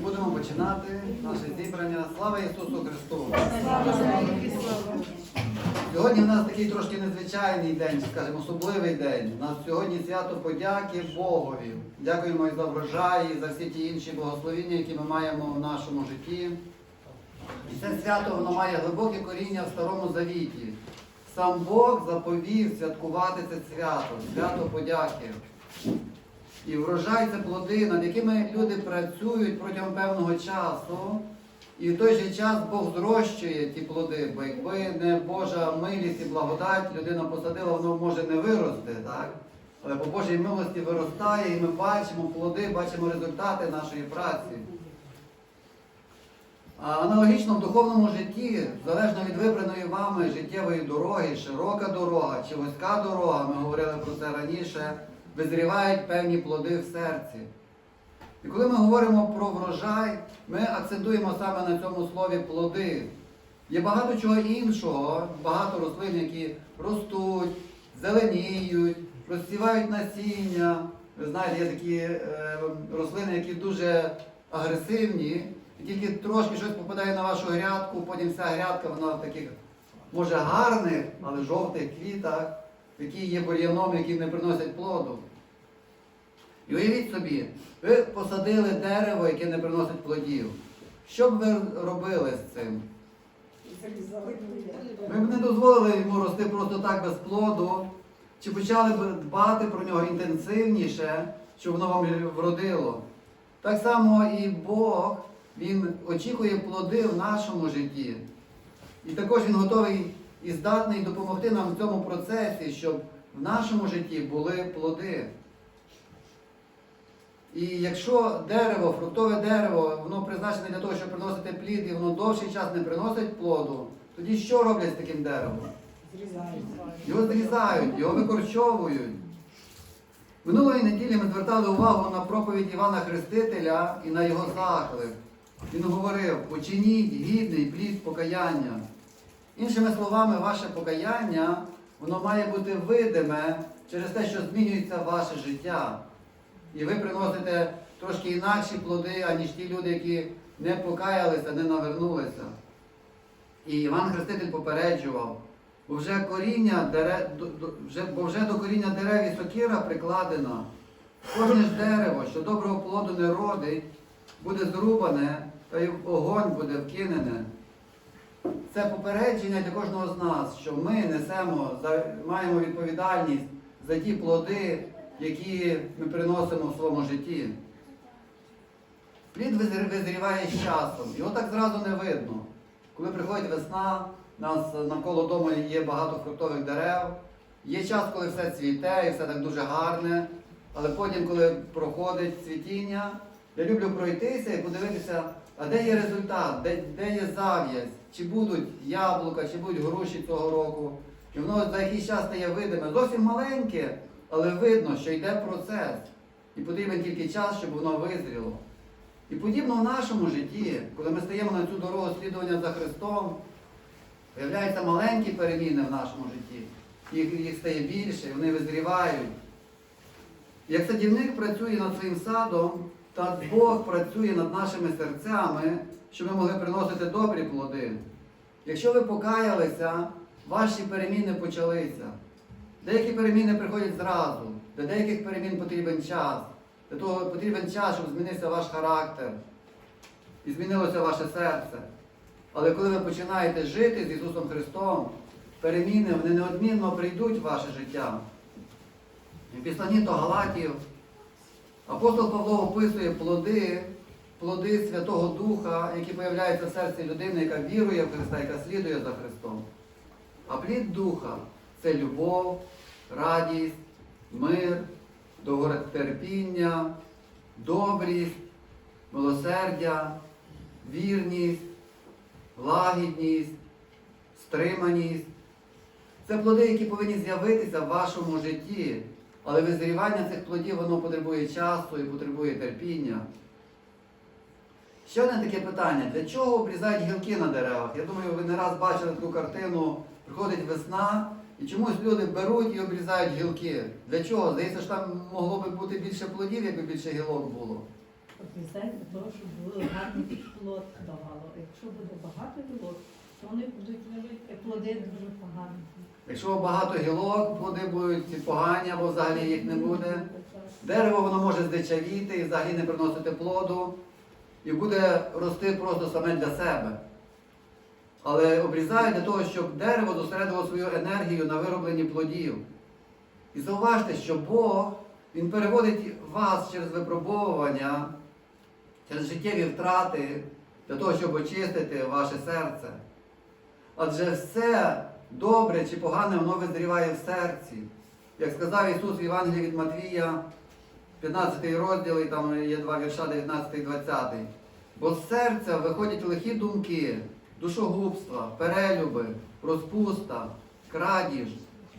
Будемо починати наше зібрання. Слава Ісусу Христу! Сьогодні в нас такий трошки незвичайний день, скажімо, особливий день. У нас сьогодні свято подяки Богові. Дякуємо і за врожай, і за всі ті інші благословіння, які ми маємо в нашому житті. І це свято воно має глибоке коріння в Старому Завіті. Сам Бог заповів святкувати це свято, свято подяки. І врожай це плоди, над якими люди працюють протягом певного часу. І в той же час Бог зрощує ті плоди, бо якби не Божа милість і благодать, людина посадила, воно може не вирости, так? Але по Божій милості виростає, і ми бачимо плоди, бачимо результати нашої праці. Аналогічно в духовному житті, залежно від вибраної вами життєвої дороги, широка дорога чи вузька дорога, ми говорили про це раніше, визрівають певні плоди в серці. І коли ми говоримо про врожай, ми акцентуємо саме на цьому слові плоди. Є багато чого іншого, багато рослин, які ростуть, зеленіють, розсівають насіння. Ви знаєте, є такі е, рослини, які дуже агресивні, і тільки трошки щось попадає на вашу грядку, потім вся грядка, вона в таких, може, гарних, але жовтих квітах, які є бур'яном, які не приносять плоду. І уявіть собі, ви посадили дерево, яке не приносить плодів. Що б ви робили з цим? Ми б не дозволили йому рости просто так без плоду, чи почали б дбати про нього інтенсивніше, щоб воно вам вродило. Так само і Бог, Він очікує плоди в нашому житті. І також Він готовий і здатний допомогти нам в цьому процесі, щоб в нашому житті були плоди. І якщо дерево, фруктове дерево, воно призначене для того, щоб приносити плід, і воно довший час не приносить плоду, тоді що роблять з таким деревом? Його зрізають, його викорчовують. Минулої неділі ми звертали увагу на проповідь Івана Хрестителя і на його заклик. Він говорив, учиніть гідний плід покаяння. Іншими словами, ваше покаяння, воно має бути видиме через те, що змінюється ваше життя. І ви приносите трошки інакші плоди, аніж ті люди, які не покаялися, не навернулися. І Іван Хреститель попереджував, бо вже коріння до- бо вже до коріння дерев і сокира прикладена. Кожне ж дерево, що доброго плоду не родить, буде зрубане, та й огонь буде вкинене. Це попередження для кожного з нас, що ми несемо, маємо відповідальність за ті плоди, які ми приносимо в своєму житті. Плід визріває з часом, його так зразу не видно. Коли приходить весна, нас навколо дому є багато фруктових дерев, є час, коли все цвіте і все так дуже гарне, але потім, коли проходить цвітіння, я люблю пройтися і подивитися, а де є результат, де, де є зав'язь, чи будуть яблука, чи будуть груші цього року. І воно за якийсь час стає видиме. Зовсім маленьке, але видно, що йде процес. І потрібен тільки час, щоб воно визріло. І подібно в нашому житті, коли ми стаємо на цю дорогу слідування за Христом, з'являються маленькі переміни в нашому житті. Їх, їх стає більше, вони визрівають. Як садівник працює над своїм садом, так Бог працює над нашими серцями, щоб ми могли приносити добрі плоди. Якщо ви покаялися, ваші переміни почалися. Деякі переміни приходять зразу, для деяких перемін потрібен час. Для того потрібен час, щоб змінився ваш характер і змінилося ваше серце. Але коли ви починаєте жити з Ісусом Христом, переміни вони неодмінно прийдуть в ваше життя. І в Післанні до Галатів апостол Павло описує плоди, плоди Святого Духа, які появляються в серці людини, яка вірує в Христа, яка слідує за Христом. А плід Духа це любов, радість, мир, довготерпіння, добрість, милосердя, вірність, лагідність, стриманість. Це плоди, які повинні з'явитися в вашому житті. Але визрівання цих плодів воно потребує часу і потребує терпіння. Ще одне таке питання: для чого обрізають гілки на деревах? Я думаю, ви не раз бачили таку картину, приходить весна, І чомусь люди беруть і обрізають гілки. Для чого? Здається, що там могло би бути більше плодів, якби більше гілок було. Обрізають для того, щоб було гарний плод давало. Якщо буде багато гілок, то вони будуть плоди дуже погані. Якщо багато гілок, плоди будуть погані або взагалі їх не буде. Дерево воно може здичавіти і взагалі не приносити плоду, і буде рости просто саме для себе. Але обрізають для того, щоб дерево зосередило свою енергію на виробленні плодів. І зауважте, що Бог Він переводить вас через випробовування, через життєві втрати для того, щоб очистити ваше серце. Адже все добре чи погане, воно визріває в серці. Як сказав Ісус в Євангелії від Матвія, 15 розділ, і там є два вірша, 19 і 20. Бо з серця виходять лихі думки, душогубства, перелюби, розпуста, крадіж,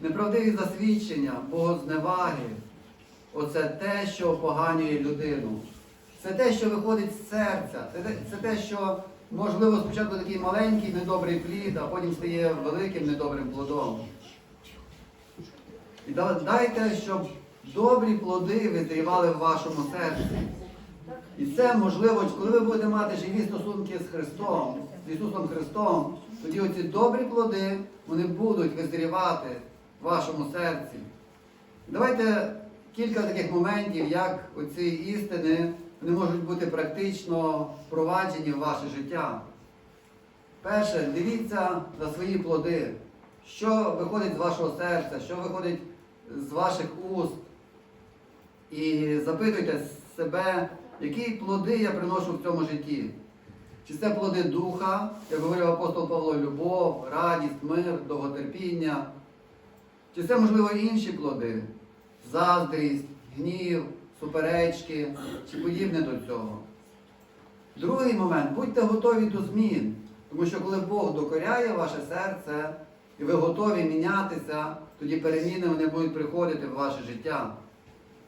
неправдиві засвідчення, богозневаги. Оце те, що поганює людину. Це те, що виходить з серця. Це те, це те, що, можливо, спочатку такий маленький недобрий плід, а потім стає великим недобрим плодом. І дайте, щоб добрі плоди визрівали в вашому серці. І це можливо, коли ви будете мати живі стосунки з Христом, з Ісусом Христом, тоді оці добрі плоди вони будуть визрівати в вашому серці. Давайте кілька таких моментів, як оці істини вони можуть бути практично впроваджені в ваше життя. Перше, дивіться на свої плоди, що виходить з вашого серця, що виходить з ваших уст. І запитуйте себе, які плоди я приношу в цьому житті. Чи це плоди духа, як говорив апостол Павло, любов, радість, мир, довготерпіння. Чи це, можливо, інші плоди? Заздрість, гнів, суперечки чи подібне до цього. Другий момент, будьте готові до змін. Тому що коли Бог докоряє ваше серце, і ви готові мінятися, тоді переміни вони будуть приходити в ваше життя.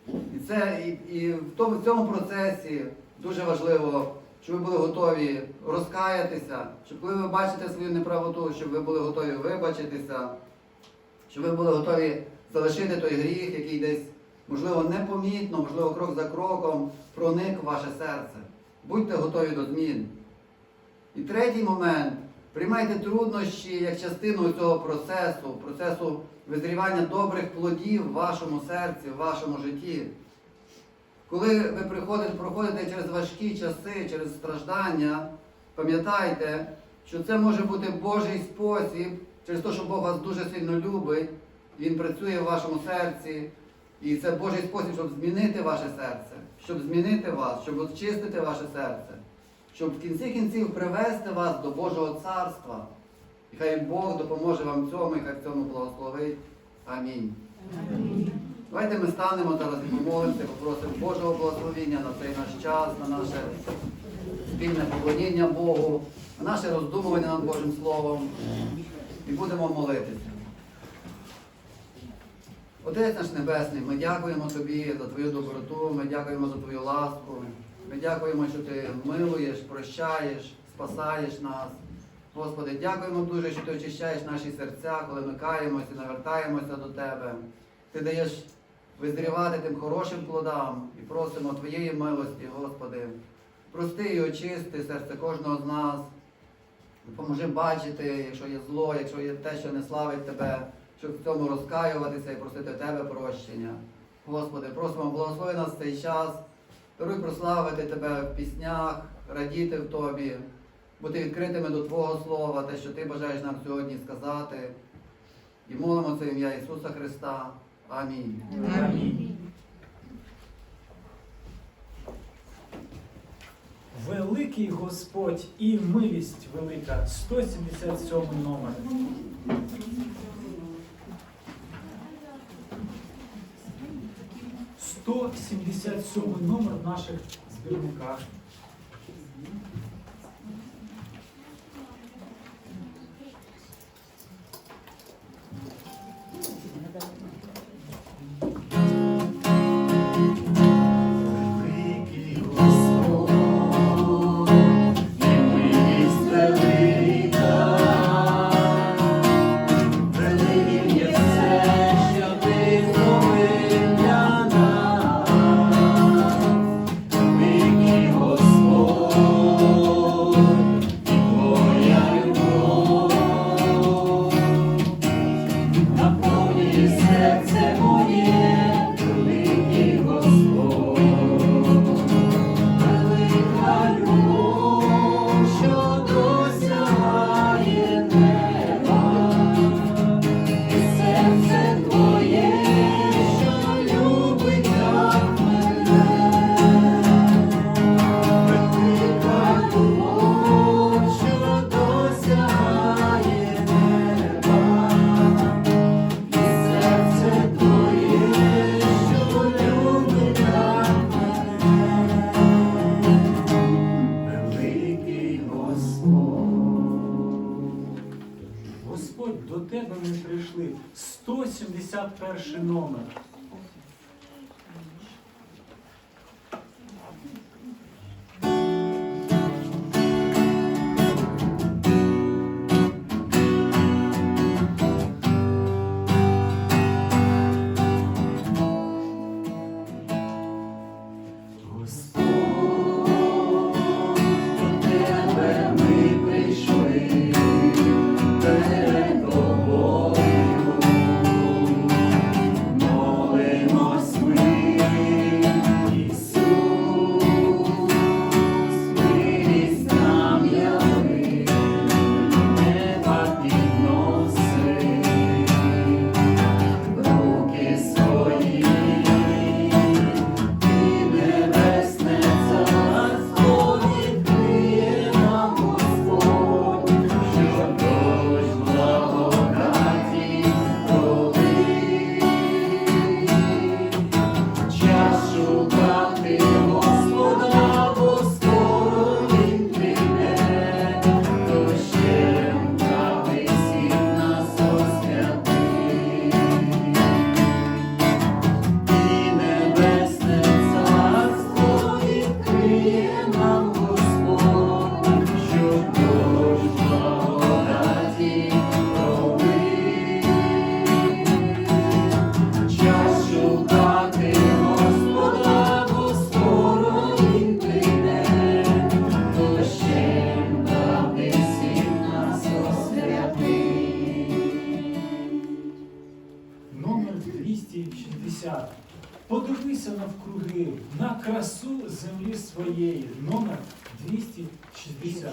І, це, і, і в, тому, в цьому процесі дуже важливо, щоб ви були готові розкаятися, щоб коли ви бачите свою неправоту, щоб ви були готові вибачитися, щоб ви були готові залишити той гріх, який десь, можливо, непомітно, можливо, крок за кроком проник в ваше серце. Будьте готові до змін. І третій момент. Приймайте труднощі як частину цього процесу, процесу визрівання добрих плодів в вашому серці, в вашому житті. Коли ви приходите, проходите через важкі часи, через страждання, пам'ятайте, що це може бути Божий спосіб, через те, що Бог вас дуже сильно любить, Він працює в вашому серці. І це Божий спосіб, щоб змінити ваше серце, щоб змінити вас, щоб очистити ваше серце, щоб в кінці кінців привести вас до Божого царства. І хай Бог допоможе вам в цьому, і хай в цьому благословить. Амінь. Давайте ми станемо зараз і помолимося, попросимо Божого благословення на цей наш час, на наше спільне поклоніння Богу, на наше роздумування над Божим Словом. І будемо молитися. Отець наш Небесний, ми дякуємо Тобі за Твою доброту, ми дякуємо за Твою ласку. Ми дякуємо, що Ти милуєш, прощаєш, спасаєш нас. Господи, дякуємо дуже, що Ти очищаєш наші серця, коли ми каємося, навертаємося до Тебе. Ти даєш визрівати тим хорошим плодам і просимо Твоєї милості, Господи. Прости і очисти серце кожного з нас. Допоможи бачити, якщо є зло, якщо є те, що не славить Тебе, щоб в цьому розкаюватися і просити Тебе прощення. Господи, просимо, благослови нас в цей час, даруй прославити Тебе в піснях, радіти в Тобі, бути відкритими до Твого Слова, те, що Ти бажаєш нам сьогодні сказати. І молимо це ім'я Ісуса Христа. Амінь. Амінь. Великий Господь і милість велика, 177 номер. Сто сімдесят сьомий номер в наших збірниках. 571 номер. 260. Подивися навкруги на красу землі своєї. Номер 260.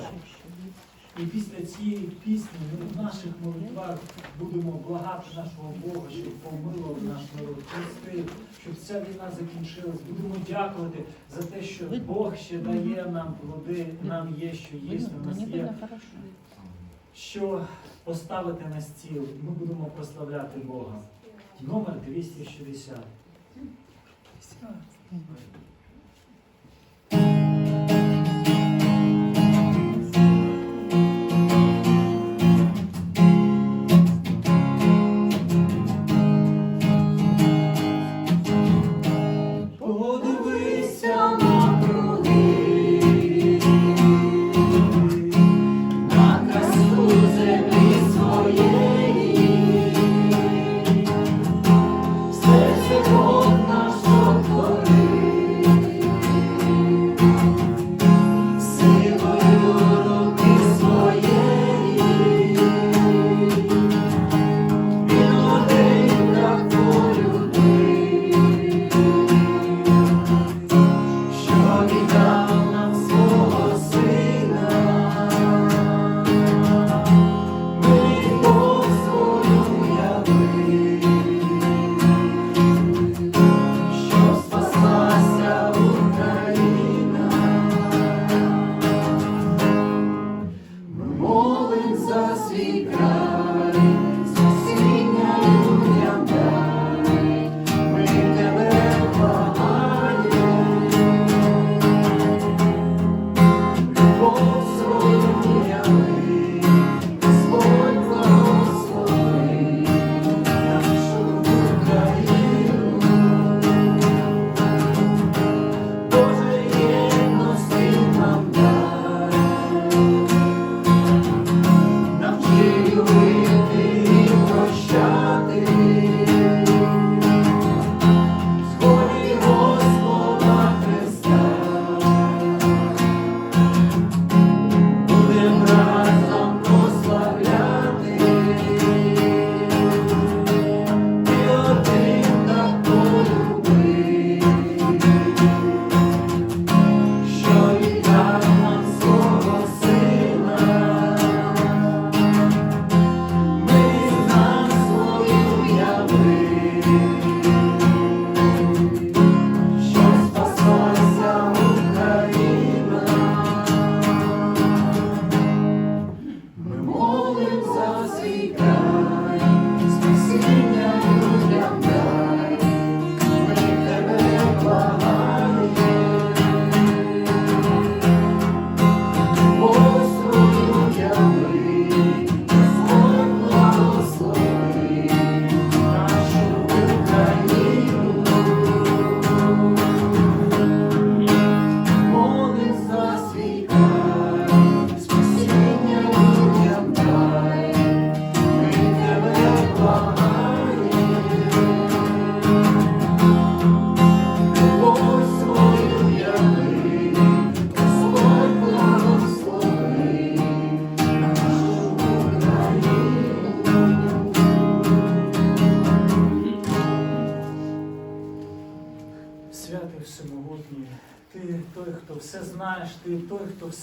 І після цієї пісні ми в наших молитвах будемо благати нашого Бога, щоб помилував наш народ, простив, щоб ця війна закінчилась. Будемо дякувати за те, що Бог ще дає нам плоди, нам є що їсти, у нас є що поставити на стіл. Ми будемо прославляти Бога. Номер 260.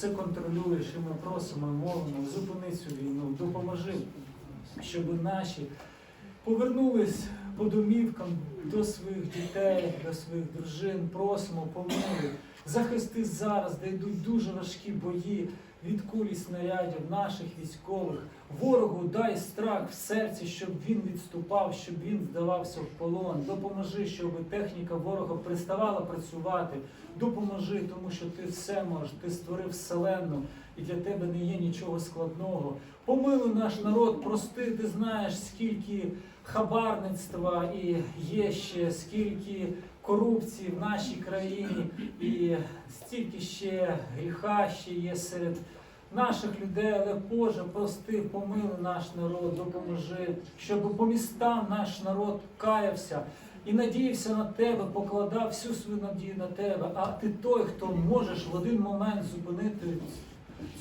Все контролюєш, і ми просимо, мовимо, зупини цю війну, допоможи, щоб наші повернулись по домівкам до своїх дітей, до своїх дружин. Просимо, помилуй. Захисти зараз, де йдуть дуже важкі бої від кулі снарядів наших військових. Ворогу дай страх в серці, щоб він відступав, щоб він здавався в полон. Допоможи, щоб техніка ворога переставала працювати. Допоможи, тому що ти все можеш, ти створив вселенну, і для тебе не є нічого складного. Помилуй наш народ, прости, ти знаєш, скільки хабарництва і є ще, скільки корупції в нашій країні, і стільки ще гріха ще є серед наших людей, але Боже, прости, помилуй наш народ, допоможи, щоб по містам наш народ каявся і надіявся на тебе, покладав всю свою надію на тебе. А ти той, хто можеш в один момент зупинити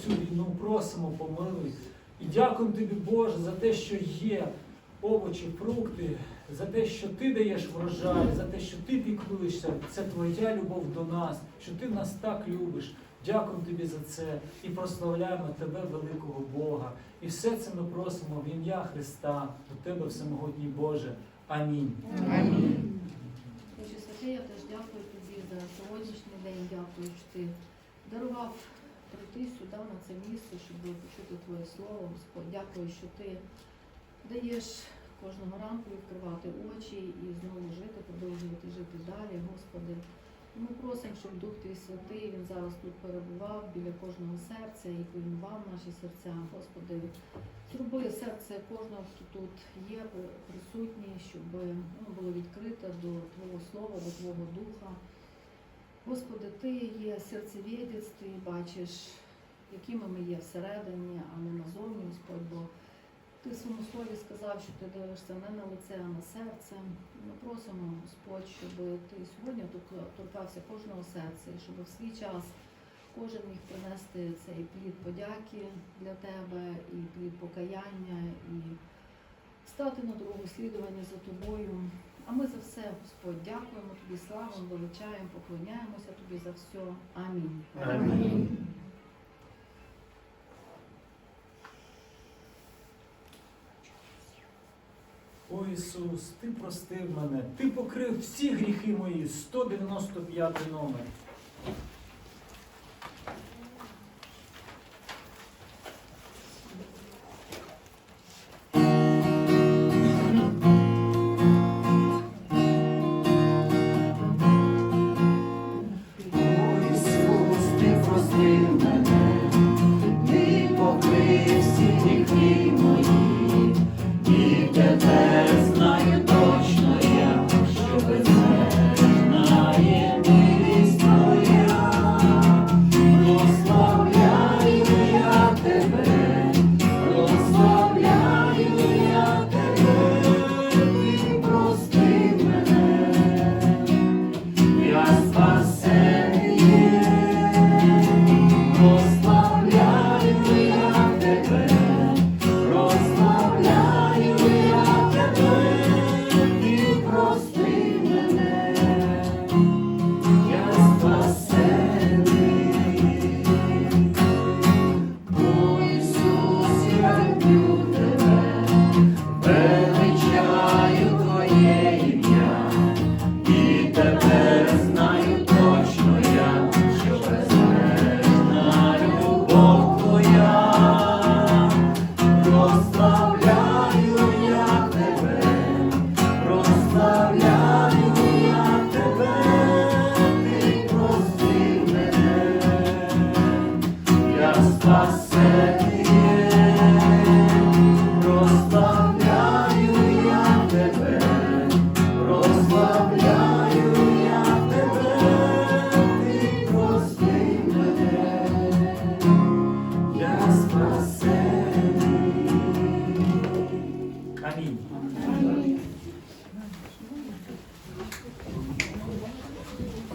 цю війну. Просимо, помилуй. І дякуємо тобі, Боже, за те, що є овочі, фрукти, за те, що ти даєш врожай, за те, що ти піклуєшся. Це твоя любов до нас, що ти нас так любиш. Дякуємо тобі за це і прославляємо тебе, великого Бога. І все це ми просимо в ім'я Христа, до тебе, всемогутній Боже. Амінь. Боже святий, я теж дякую тобі за сьогоднішній день. Дякую, що ти дарував прийти сюди, на це місце, щоб почути Твоє Слово. Господь, дякую, що ти даєш кожного ранку відкривати очі і знову жити, продовжувати жити далі, Господи. Ми просимо, щоб Дух Твій Святий, Він зараз тут перебував біля кожного серця і пильнував наші серця. Господи, зроби серце кожного, хто тут є, присутній, щоб воно було відкрите до Твого Слова, до Твого Духа. Господи, Ти є серцевідець, Ти бачиш, якими ми є всередині, а не назовні, Господь, бо Ти в своєму слові сказав, що ти дивишся не на лице, а на серце. Ми просимо, Господь, щоб ти сьогодні тор- торкався кожного серця, і щоб в свій час кожен міг принести цей плід подяки для тебе і плід покаяння, і стати на дорогу слідування за тобою. А ми за все, Господь, дякуємо тобі, славимо, величаємо, поклоняємося тобі за все. Амінь. Амінь. О Ісус, Ти простив мене, Ти покрив всі гріхи мої, 195 номер.